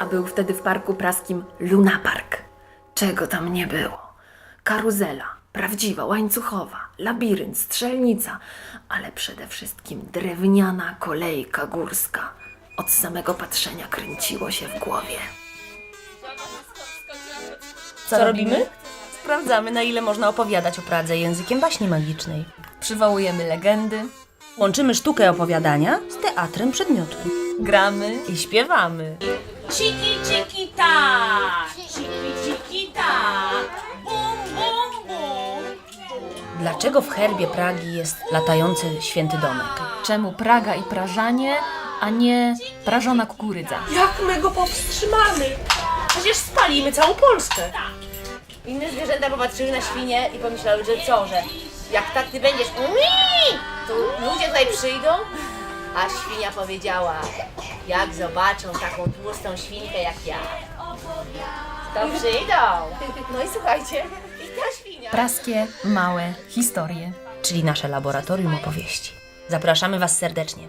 a był wtedy w parku praskim Luna Park. Czego tam nie było? Karuzela, prawdziwa, łańcuchowa, labirynt, strzelnica, ale przede wszystkim drewniana kolejka górska. Od samego patrzenia kręciło się w głowie. Co robimy? Sprawdzamy, na ile można opowiadać o Pradze językiem baśni magicznej. Przywołujemy legendy, Łączymy sztukę opowiadania z teatrem przedmiotu. gramy I śpiewamy. Ciki, ciki, ta! Ciki, ciki, ta! Bum, bum, bum! Dlaczego w herbie Pragi jest latający święty domek? czemu Praga i Prażanie, a nie prażona kukurydza. Jak my go powstrzymamy? Przecież spalimy całą Polskę. Inne zwierzęta popatrzyły na świnię i pomyślały, że co, że jak tak ty będziesz ui, to ludzie tutaj przyjdą? A świnia powiedziała, jak zobaczą taką tłustą świnkę jak ja, to przyjdą. No i słuchajcie, i ta świnia. Praskie, małe historie. Czyli nasze laboratorium opowieści. Zapraszamy Was serdecznie.